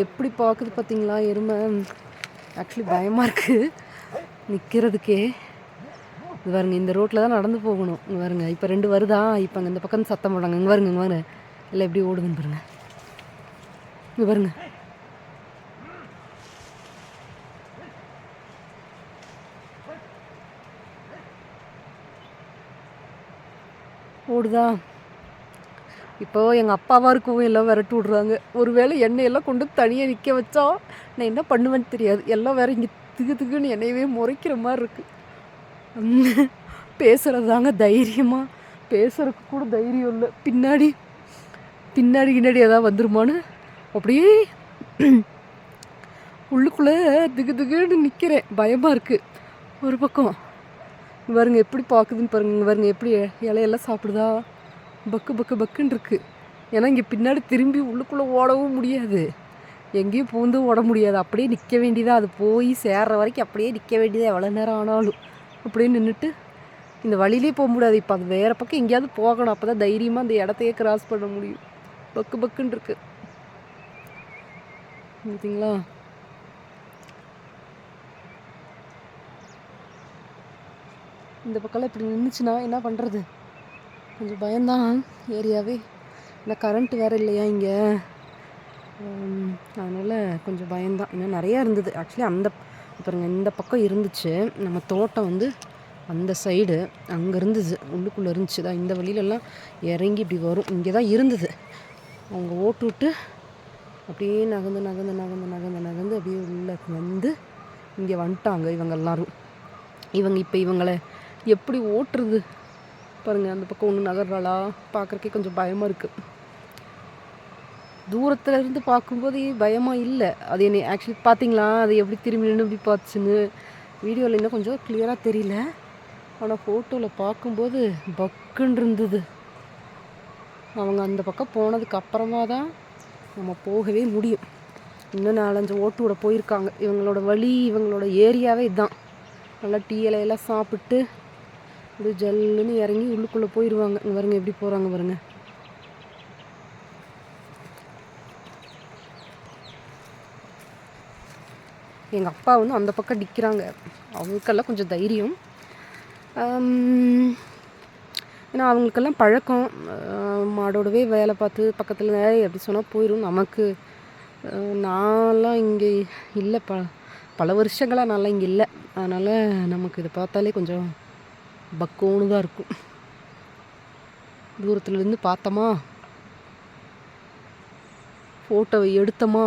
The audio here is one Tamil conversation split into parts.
எப்படி பார்க்குது பார்த்தீங்களா? எருமை. ஆக்சுவலி பயமாக இருக்குது நிற்கிறதுக்கே இது பாருங்க இந்த ரோட்டில் தான் நடந்து போகணும். இங்கே பாருங்க இப்போ ரெண்டு வருதா? இப்போ அங்கே இந்த பக்கம் சத்தம் போடுறாங்க. இங்கே பாருங்க இங்கே பாருங்க. இல்லை எப்படி ஓடுதுன்னு பாருங்க. இங்கே பாருங்க. ஓடுதா? இப்போ எங்கள் அப்பாவாக இருக்கவும் எல்லாம் விரட்டு விட்றாங்க. ஒருவேளை எண்ணெயெல்லாம் கொண்டு தனியாக நிற்க வச்சா நான் என்ன பண்ணுவேன்னு தெரியாது. எல்லாம் வேற இங்கே திகு திகுன்னு என்னையவே முறைக்கிற மாதிரி இருக்குது பேசுகிறது தாங்க தைரியமாக பேசுறதுக்கு கூட தைரியம் இல்லை. பின்னாடி பின்னாடி பின்னாடி எதாவது வந்துருமான்னு அப்படியே உள்ளுக்குள்ளே திகு திகுன்னு நிற்கிறேன் பயமாக இருக்குது ஒரு பக்கம் வருங்க பாருங்க எப்படி பார்க்குதுன்னு பாருங்க வருங்க பாருங்க எப்படி இலையெல்லாம் சாப்பிடுதா? பக்கு பக்கு பக்குன்னு இருக்கு. ஏன்னா இங்கே பின்னாடி திரும்பி உள்ளுக்குள்ளே ஓடவும் முடியாது. எங்கேயும் பூந்து ஓட முடியாது. அப்படியே நிற்க வேண்டியதாக அது போய் சேர்ற வரைக்கும் அப்படியே நிற்க வேண்டியதாக எவ்வளோ நேரம் ஆனாலும். அப்படியே நின்றுட்டு இந்த வழியிலே போக முடியாது. இப்போ அது வேறு பக்கம் எங்கேயாவது போகணும். அப்போ தான் தைரியமாக அந்த இடத்தையே கிராஸ் பண்ண முடியும். பக்கு பக்குன்னு இருக்கு. பார்த்தீங்களா இந்த பக்கம்லாம் இப்படி நின்றுச்சுன்னா என்ன பண்ணுறது கொஞ்சம் பயம்தான் ஏரியாவே. ஏன்னா கரண்ட் வேறு இல்லையா இங்கே? அதனால் கொஞ்சம் பயம்தான் இன்னும் நிறையா இருந்தது. ஆக்சுவலி அந்த பாருங்க இந்த பக்கம் இருந்துச்சு. நம்ம தோட்டம் வந்து அந்த சைடு அங்கே இருந்தது. உள்ளுக்குள்ளே இருந்துச்சு. தான் இந்த வழியிலலாம் இறங்கி இப்படி வரும். இங்கே தான் இருந்தது. அவங்க ஓட்டு விட்டு அப்படியே நகர்ந்து நகர்ந்து நகர்ந்து நகர்ந்து நகர்ந்து அப்படியே உள்ளே வந்து இங்கே வந்துட்டாங்க இவங்க எல்லாரும். இவங்க இப்போ இவங்களை எப்படி ஓட்டுறது? பாருங்கள் அந்த பக்கம் ஒன்று நகர்றாளா? பார்க்குறக்கே கொஞ்சம் பயமாக இருக்குது தூரத்தில் இருந்து பார்க்கும்போது பயமாக இல்லை. அது என்னை ஆக்சுவலி பார்த்தீங்களா? அது எப்படி திரும்பி நின்று இப்படி பார்த்துச்சுன்னு வீடியோவில் இன்னும் கொஞ்சம் கிளியராக தெரியல. ஆனால் ஃபோட்டோவில் பார்க்கும்போது பக்குன்னு இருந்தது. அவங்க அந்த பக்கம் போனதுக்கு அப்புறமா தான் நம்ம போகவே முடியும். இன்னும் நாலஞ்சு ஓட்டு விட போயிருக்காங்க. இவங்களோட வழி இவங்களோட ஏரியாவே இதுதான் நல்லா டீ இலையெல்லாம் சாப்பிட்டு அப்படியே ஜல்லுன்னு இறங்கி உள்ளுக்குள்ளே போயிடுவாங்க. இங்கே பாருங்க எப்படி போகிறாங்க பாருங்க. எங்கள் அப்பா வந்து அந்த பக்கம் நிற்கிறாங்க அவங்களுக்கெல்லாம் கொஞ்சம் தைரியம். ஏன்னா அவங்களுக்கெல்லாம் பழக்கம். மாடோடவே வேலை பார்த்து பக்கத்தில் ஏய் அப்படி சொன்னால் போயிடும் நமக்கு. நான்லாம் இங்கே இல்லை. ப பல வருஷங்களாக நான்லாம் இங்கே இல்லை. அதனால் நமக்கு இதை பார்த்தாலே கொஞ்சம் பக்கோன்னு தான் இருக்கும். தூரத்துலேருந்து பார்த்தோமா? ஃபோட்டோவை எடுத்தோமா?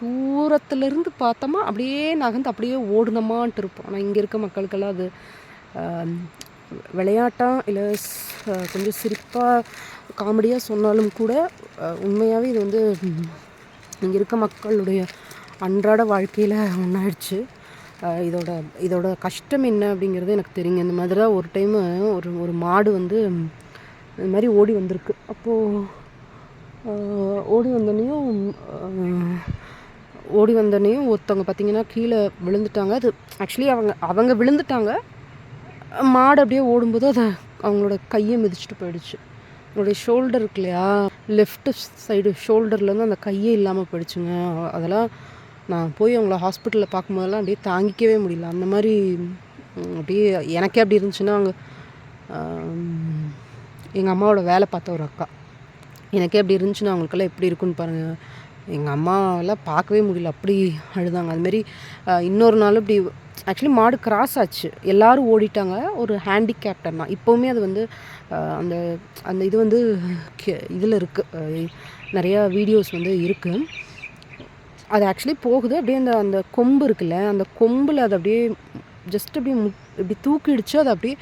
தூரத்துலேருந்து பார்த்தோமா? அப்படியே நகர்ந்து அப்படியே ஓடுனோமான்ட்டு இருப்போம். ஆனால் இங்கே இருக்க மக்களுக்கெல்லாம் அது விளையாட்டாக இல்லை கொஞ்சம் சிரிப்பாக காமெடியாக சொன்னாலும் கூட உண்மையாகவே இது வந்து இங்கே இருக்க மக்களுடைய அன்றாட வாழ்க்கையில் ஒன்றாயிடுச்சு இதோட இதோட கஷ்டம் என்ன அப்படிங்கிறது எனக்கு தெரியுங்க. இந்த மாதிரி தான் ஒரு டைமு ஒரு ஒரு மாடு வந்து இந்த மாதிரி ஓடி வந்திருக்கு. அப்போது ஓடி வந்தோடனையும் ஓடி வந்தோடனையும் ஒருத்தவங்க பார்த்தீங்கன்னா கீழே விழுந்துட்டாங்க. அது ஆக்சுவலி அவங்க அவங்க விழுந்துட்டாங்க. மாடு அப்படியே ஓடும்போது அதை அவங்களோட கையை மிதிச்சிட்டு போயிடுச்சு. அவங்களுடைய ஷோல்டர் இருக்கு இல்லையா? லெஃப்ட் சைடு ஷோல்டர்லேருந்து அந்த கையே இல்லாமல் போயிடுச்சுங்க. அதெல்லாம் நான் போய் அவங்கள ஹாஸ்பிட்டலில் பார்க்கும்போதெல்லாம் அப்படியே தாங்கிக்கவே முடியல. அந்த மாதிரி அப்படியே எனக்கே அப்படி இருந்துச்சுன்னா அவங்க எங்கள் அம்மாவோட வேலை பார்த்த ஒரு அக்கா. எனக்கே அப்படி இருந்துச்சுன்னா அவங்களுக்கெல்லாம் எப்படி இருக்குன்னு பாருங்கள் எங்கள் அம்மாவெல்லாம் பார்க்கவே முடியல. அப்படி அழுதாங்க. அதுமாரி இன்னொரு நாள் இப்படி ஆக்சுவலி மாடு கிராஸ் ஆச்சு. எல்லாரும் ஓடிட்டாங்க. ஒரு ஹேண்டிகேப்டர்னால் இப்போவுமே அது வந்து அந்த அந்த இது வந்து இதில் இருக்குது நிறையா வீடியோஸ் வந்து இருக்குது அது ஆக்சுவலி போகுது. அப்படியே அந்த அந்த கொம்பு இருக்குல்ல அந்த கொம்பில் அது அப்படியே ஜஸ்ட் அப்படியே மு இப்படி தூக்கிடுச்சு. அது அப்படியே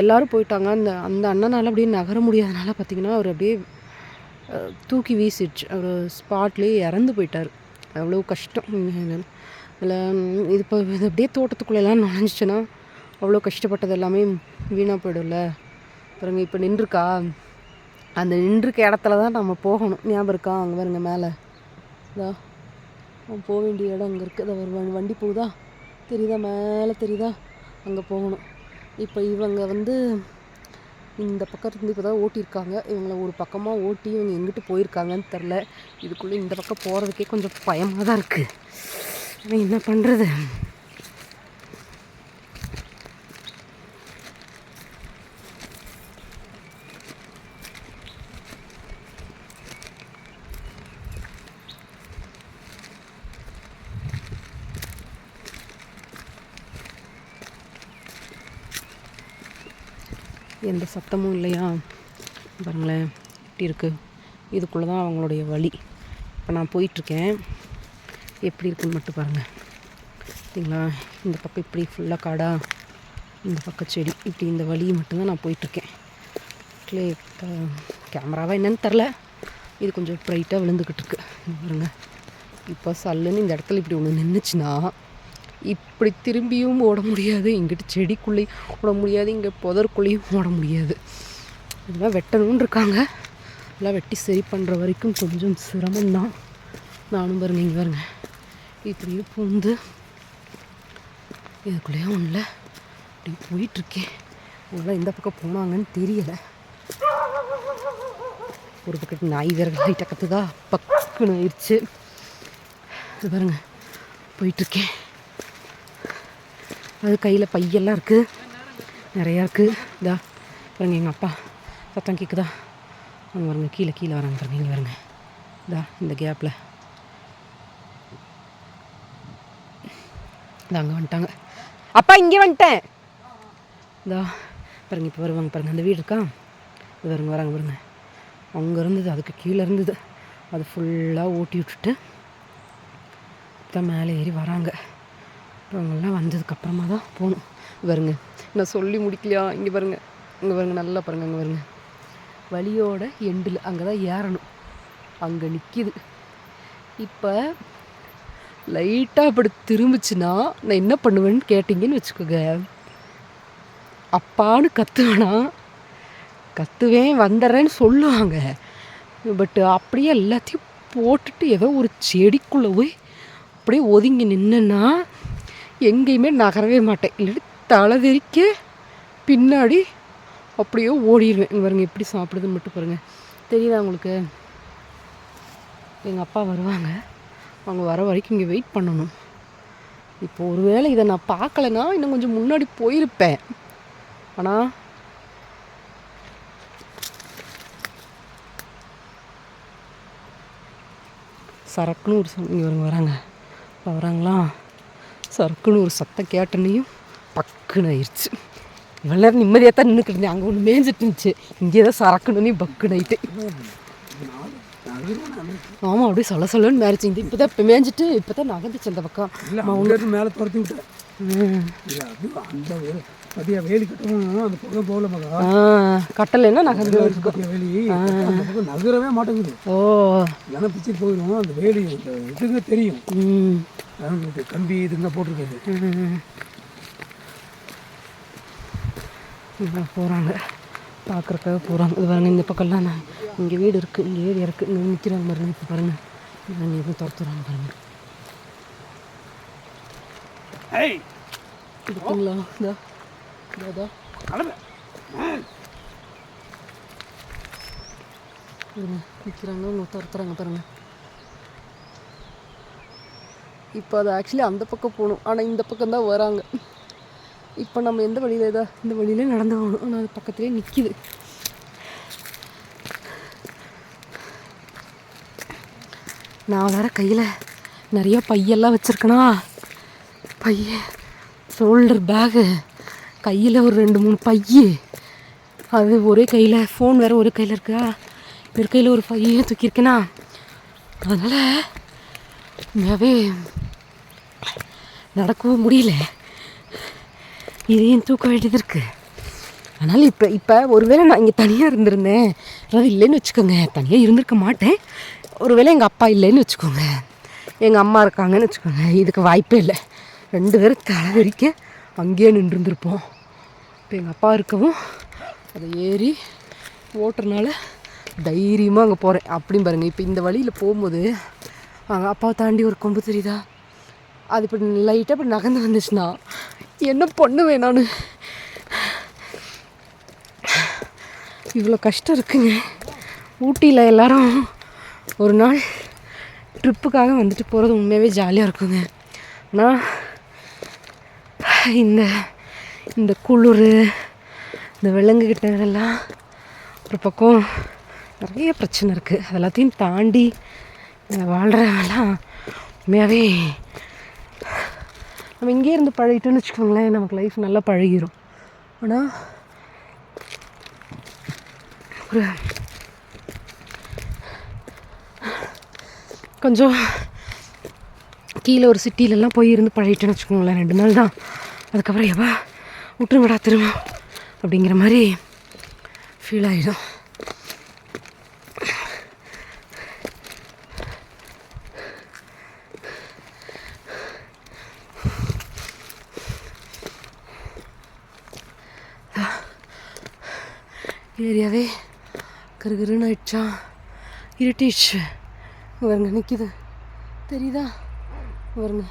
எல்லாரும் போயிட்டாங்க. அந்த அந்த அண்ணனால் அப்படியே நகர முடியாதனால பார்த்தீங்கன்னா அவர் அப்படியே தூக்கி வீசிடுச்சு. அவர் ஸ்பாட்லேயே இறந்து போயிட்டார். அவ்வளோ கஷ்டம். அதில் இது இப்போ இது அப்படியே தோட்டத்துக்குள்ளெல்லாம் நுழைஞ்சிச்சுன்னா அவ்வளோ கஷ்டப்பட்டது எல்லாமே வீணாக போயிடும்ல. பாருங்க இப்போ நின்றுருக்கா? அந்த நின்றுக்க இடத்துல தான் நம்ம போகணும். ஞாபகம் இருக்கா? அங்கே பாருங்க மேலே. இதா. அவன் போக வேண்டிய இடம் அங்கே இருக்குது. அதை ஒரு வண்டி போகுதா? தெரியுதா? மேலே தெரியுதா? அங்கே போகணும். இப்போ இவங்க வந்து இந்த பக்கம் இப்போ தான் ஓட்டியிருக்காங்க. இவங்களை ஒரு பக்கமாக ஓட்டி இவங்க எங்கிட்டு போயிருக்காங்கன்னு தெரில. இதுக்குள்ளே இந்த பக்கம் போகிறதுக்கே கொஞ்சம் பயமாக தான் இருக்குது ஆனால் என்ன பண்ணுறது எந்த சத்தமும் இல்லையா? பாருங்களேன் இப்படி இருக்குது இதுக்குள்ளே தான் அவங்களுடைய வழி இப்போ நான் போயிட்டுருக்கேன். எப்படி இருக்குன்னு மட்டும் பாருங்கள் சரிங்களா? இந்த பக்கம் இப்படி ஃபுல்லாக காடாக இந்த பக்கம் செடி இப்படி இந்த வழி மட்டும்தான் நான் போயிட்டுருக்கேன். ஆக்சுவலி இப்போ கேமராவாக என்னென்னு தெரில இது கொஞ்சம் ப்ரைட்டாக விழுந்துக்கிட்டு இருக்கு. பாருங்கள் இப்போ சல்லுன்னு இந்த இடத்துல இப்படி ஒன்று நின்றுச்சுன்னா இப்படி திரும்பியும் ஓட முடியாது. இங்கிட்டு செடிக்குள்ளேயும் ஓட முடியாது. இங்கே புதற்குள்ளேயும் ஓட முடியாது. இதெல்லாம் வெட்டணும்னு இருக்காங்க. எல்லாம் வெட்டி சரி பண்ணுற வரைக்கும் கொஞ்சம் சிரமம்தான். நானும் பாருங்க இங்கே பாருங்க. இப்படியே பூந்து இதுக்குள்ளேயே ஒன்றில் இப்படி போயிட்டுருக்கேன் அவங்களாம் எந்த பக்கம் போனாங்கன்னு தெரியலை. ஒரு பக்கத்து நாய் வேறு லைட்டாக கற்றுதா பக்குன்னு ஆயிடுச்சு. இது பாருங்க போயிட்டுருக்கேன். அது கையில் பையெல்லாம் இருக்குது நிறையா இருக்குது இதா பாருங்க எங்கள் அப்பா. சத்தம் கேட்குதா அவங்க வருங்க கீழே கீழே வராங்க பாருங்க இங்கே வருங்க. இதா இந்த கேப்பில் இதா அங்கே வந்துட்டாங்க. அப்பா இங்கே வந்துட்டேன். இதா பாருங்க இப்போ வருவாங்க பாருங்க அந்த வீடு இருக்கா? இது வருங்க வராங்க பாருங்க. அங்கே இருந்தது அதுக்கு கீழே இருந்தது. அது ஃபுல்லாக ஓட்டி விட்டுட்டு தான் மேலே ஏறி வராங்க. அவங்கெல்லாம் வந்ததுக்கப்புறமா தான் போகணும் பாருங்க. நான் சொல்லி முடிக்கலையா? இங்கே பாருங்க. இங்கே பாருங்க. நல்லா பாருங்க. அங்கே பாருங்கள் வழியோட எண்டில் அங்கே தான் ஏறணும். அங்கே நிற்கிது இப்போ லைட்டாக அப்படி திரும்பிச்சுன்னா நான் என்ன பண்ணுவேன்னு கேட்டிங்கன்னு வச்சுக்கோங்க. அப்பான்னு கத்துவேனா? கத்துவேன் வந்துடுறேன்னு சொல்லுவாங்க. பட்டு அப்படியே எல்லாத்தையும் போட்டுட்டு ஏதோ ஒரு செடிக்குள்ளே போய் அப்படியே ஒதுங்கி நின்றுன்னா எங்கேயுமே நகரவே மாட்டேன். இல்லாட்டி தலை பின்னாடி அப்படியே ஓடிடுவேன் இங்கே பாருங்க எப்படி சாப்பிடுதுன்னு மட்டும் பாருங்கள் தெரியுதா உங்களுக்கு? எங்கள் அப்பா வருவாங்க. அவங்க வர வரைக்கும் இங்கே வெயிட் பண்ணணும். இப்போ ஒருவேளை இதை நான் பார்க்கலன்னா இன்னும் கொஞ்சம் முன்னாடி போயிருப்பேன். ஆனால் சரக்குன்னு ஒரு இங்கே வருங்க. வராங்க வராங்களா? சரக்குன்னு ஒரு சத்தம் கேட்டனையும் பக்குன்னு ஆயிடுச்சு இவ்வளோ நேரம் நிம்மதியாக தான் நின்றுக்கிட்டு இருந்தேன். அங்கே ஒன்று மேய்ஞ்சிட்டு இருந்துச்சு. இங்கே தான் சரக்குன்னு பக்குன்னு ஆயிட்டு ஆமாம் அப்படியே சொல்ல சொல்லன்னு மேரிச்சு இந்த இப்போ தான் இப்போ மேய்ஞ்சிட்டு இப்போ தான் நகர்ந்துச்சு அந்த பக்கம். இல்லை அங்கேருந்து மேலே துரத்தி விட்டேன். பத்தியா வேலி கட்டணும் அந்த பக்கம் போகல மகா. கட்டலைன்னா நகர்ந்து பத்தியா வேலி. நகரவே மாட்டேங்குது. ஓ இல்லைன்னா பிச்சுட்டு போயிடும். அந்த வேலி இதுங்க தெரியும். இந்த கம்பி இதுங்க போட்டிருக்குது. போகிறாங்க பார்க்குறக்காக போகிறாங்க இது பாருங்க இந்த பக்கம்லாம் நான் இங்கே வீடு இருக்குது இங்கே ஏரியா இருக்குது இங்கே நிற்கிறாங்க பாருங்க இப்போ பாருங்கள் நான் எதுவும் துரத்துறாங்க பாருங்க. ஏய்! இருக்குங்களா இதா? இதா, இதா நிற்கிறாங்க அவங்க துரத்துறாங்க பாருங்க. இப்போ அது ஆக்சுவலி அந்த பக்கம் போகணும். ஆனால் இந்த பக்கம் தான் வராங்க. இப்போ நம்ம எந்த வழியில் இதா இந்த வழியிலே நடந்து போகணும்? ஆனால் அது பக்கத்துலேயே நிற்கிது நான் வேற கையில் நிறைய பையெல்லாம் வச்சுருக்கேனா? பைய ஷோல்டர் பேகு கையில் ஒரு ரெண்டு மூணு பைய. அது ஒரே கையில் ஃபோன் வேறு ஒரு கையில் இருக்கா? ஒரு கையில் ஒரு பையன் தூக்கியிருக்கேனா? அதனால் உண்மையாகவே நடக்கவும் முடியல. இதையும் தூக்க வேண்டியது இருக்குது அதனால் இப்போ இப்போ ஒருவேளை நான் இங்கே தனியாக இருந்திருந்தேன். அதாவது இல்லைன்னு வச்சுக்கோங்க. தனியாக இருந்திருக்க மாட்டேன். ஒருவேளை எங்கள் அப்பா இல்லைன்னு வச்சுக்கோங்க. எங்கள் அம்மா இருக்காங்கன்னு வச்சுக்கோங்க. இதுக்கு வாய்ப்பே இல்லை. ரெண்டு பேரும் தலைவரிக்க அங்கேயே நின்றுருந்துருப்போம். இப்போ எங்கள் அப்பா இருக்கவும் அதை ஏறி ஓட்டுறனால தைரியமாக அங்கே போகிறேன் அப்படின்னு பாருங்கள் இப்போ இந்த வழியில் போகும்போது அங்கே அப்பாவை தாண்டி ஒரு கொம்பு தெரியுதா? அது இப்படி லைட்டாக இப்படி நகர்ந்து வந்துச்சுன்னா என்ன பண்ணுவேன் நான்? இவ்வளோ கஷ்டம் இருக்குங்க. ஊட்டியில் எல்லாரும் ஒரு நாள் ட்ரிப்புக்காக வந்துட்டு போகிறது உண்மையாகவே ஜாலியாக இருக்குங்க. ஆனால் இந்த இந்த குளிர் இந்த விலங்குகிட்ட எல்லாம் ஒரு பக்கம் நிறைய பிரச்சனை இருக்குது அது எல்லாத்தையும் தாண்டி வாழ்கிறவெல்லாம் உண்மையாகவே நம்ம இங்கே இருந்து பழகிட்டோம்னு வச்சுக்கோங்களேன் நமக்கு லைஃப் நல்லா பழகிரும். ஆனால் ஒரு கொஞ்சம் கீழே ஒரு சிட்டிலெல்லாம் போய் இருந்து பழகிட்டேன்னு வச்சுக்கோங்களேன் ரெண்டு நாள் தான். அதுக்கப்புறம் எவா விட்டுருங்கடா திரும்ப அப்படிங்கிற மாதிரி ஃபீல் ஆகிடும் ஏரியாவே கருகருன்னு ஆயிடுச்சா? இருட்டிடுச்சு. வருங்க நிற்கிது தெரியுதா? வருங்க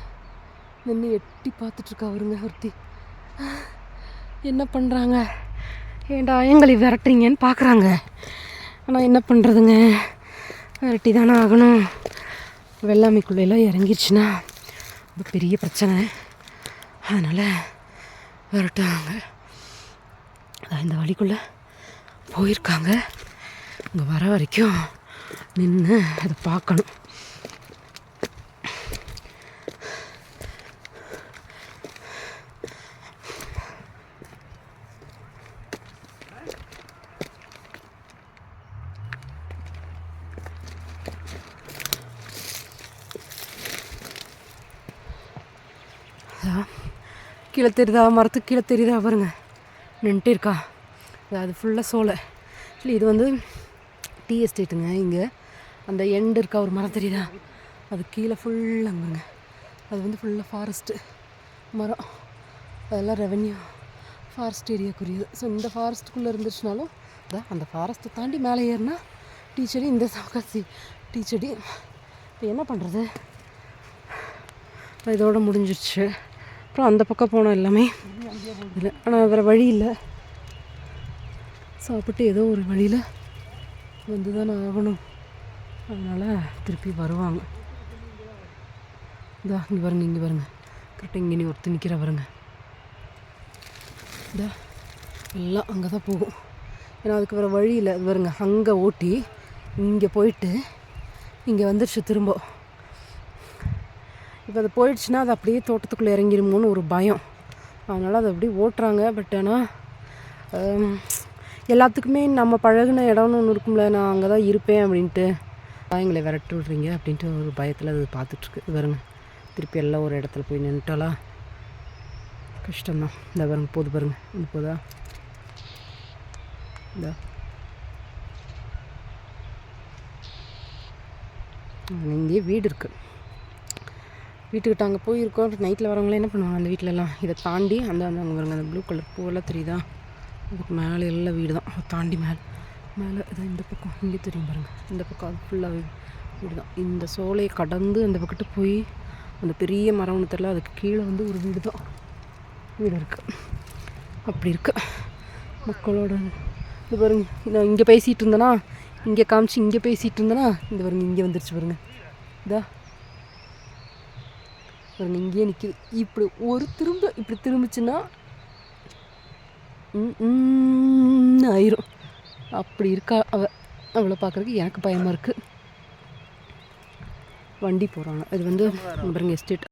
நின்று எட்டி பார்த்துட்ருக்கா வருங்க ஒருத்தி. என்ன பண்ணுறாங்க ஏண்டா எங்களை விரட்டுறீங்கன்னு பார்க்குறாங்க. ஆனால் என்ன பண்ணுறதுங்க விரட்டி தானே ஆகணும் வெள்ளாமைக்குள்ளெல்லாம் இறங்கிருச்சுன்னா ரொம்ப பெரிய பிரச்சனை. அதனால் விரட்டுவாங்க அதான் இந்த வழிக்குள்ளே போயிருக்காங்க. இங்கே வர வரைக்கும் நின்று அதை பார்க்கணும். கீழே தெரியுதா? மரத்துக்கு கீழே தெரியுதா? பாருங்க. நின்ட்டு இருக்கா. அது ஃபுல்லாக சோலை. இல்லை இது வந்து டீ எஸ்டேட்டுங்க இங்கே. அந்த எண்டு இருக்கா ஒரு மரம் தெரியுதா? அது கீழே ஃபுல்லாக பாருங்க அது வந்து ஃபுல்லாக ஃபாரஸ்ட்டு மரம். அதெல்லாம் ரெவென்யூ ஃபாரஸ்ட் ஏரியாக்குரியது ஸோ இந்த ஃபாரஸ்ட்டுக்குள்ளே இருந்துச்சுனாலும் அதான் அந்த ஃபாரஸ்ட்டை தாண்டி மேலே ஏறினா டீ செடி இந்த சவகாசி டீ செடி. இப்போ என்ன பண்ணுறது இதோட முடிஞ்சிருச்சு. அப்புறம் அந்த பக்கம் போனோம் எல்லாமே. இல்லை ஆனால் வேறு வழி இல்லை. சாப்பிட்டு ஏதோ ஒரு வழியில் வந்து தானே ஆகணும். அதனால் திருப்பி வருவாங்க. இதா இங்கே பாருங்க இங்கே பாருங்க. கரெக்டாக இங்கே நீ ஒருத்தர் நிற்கிற பாருங்க. இதா எல்லாம் அங்கே தான் போகும். ஏன்னா அதுக்கு வர வழியில் அது பாருங்க அங்கே ஓட்டி இங்கே போயிட்டு இங்கே வந்துடுச்சு திரும்ப. இப்போ அது போயிடுச்சுன்னா அது அப்படியே தோட்டத்துக்குள்ளே இறங்கிடுமோன்னு ஒரு பயம். அதனால் அதை அப்படியே ஓட்டுறாங்க. பட் ஆனால் எல்லாத்துக்குமே நம்ம பழகுன இடம்னு ஒன்று இருக்கும்ல நான் அங்கே தான் இருப்பேன் அப்படின்ட்டு. எங்களை விரட்டி விட்றீங்க அப்படின்ட்டு ஒரு பயத்தில் அது பார்த்துட்ருக்கு. பாருங்க. திருப்பி எல்லாம் ஒரு இடத்துல போய் நின்றுட்டாலா கஷ்டம்தான். இந்த பாருங்க போது பாருங்க. இந்த போதா? இந்த. இங்கேயே வீடு இருக்குது வீட்டுக்கிட்ட அங்கே போயிருக்கோம். நைட்டில் வரவங்களே என்ன பண்ணுவாங்க அந்த வீட்டிலலாம் இதை தாண்டி அந்த அந்த அங்கே அந்த ப்ளூ கலர் பூவெல்லாம் தெரியுதா? மேலே எல்லாம் வீடு தான். அதை தாண்டி மேலே. மேலே இதான் இந்த பக்கம். இங்கே தெரியும் பாருங்கள் இந்த பக்கம் அது ஃபுல்லாக வீடு தான். இந்த சோலையை கடந்து அந்த பக்கத்து போய் அந்த பெரிய மரம் ஒன்று தெரியல அதுக்கு கீழே வந்து ஒரு வீடு தான். வீடு இருக்குது அப்படி இருக்குது மக்களோட இது பாருங்க. நான் இங்கே பேசிகிட்டு இருந்தேனா இங்கே காமிச்சு இங்கே பேசிகிட்டு இருந்தேனா இந்த பாருங்க இங்கே வந்துருச்சு பாருங்க. இதா. பாருங்க இங்கேயே நிற்கிது இப்படி ஒரு திரும்ப இப்படி திரும்பிச்சுன்னா ஆயிரும். அப்படி இருக்கா அவ அவளை பார்க்குறதுக்கு எனக்கு பயமாக இருக்குது வண்டி போகிறாங்க அது வந்து பாருங்க எஸ்டேட்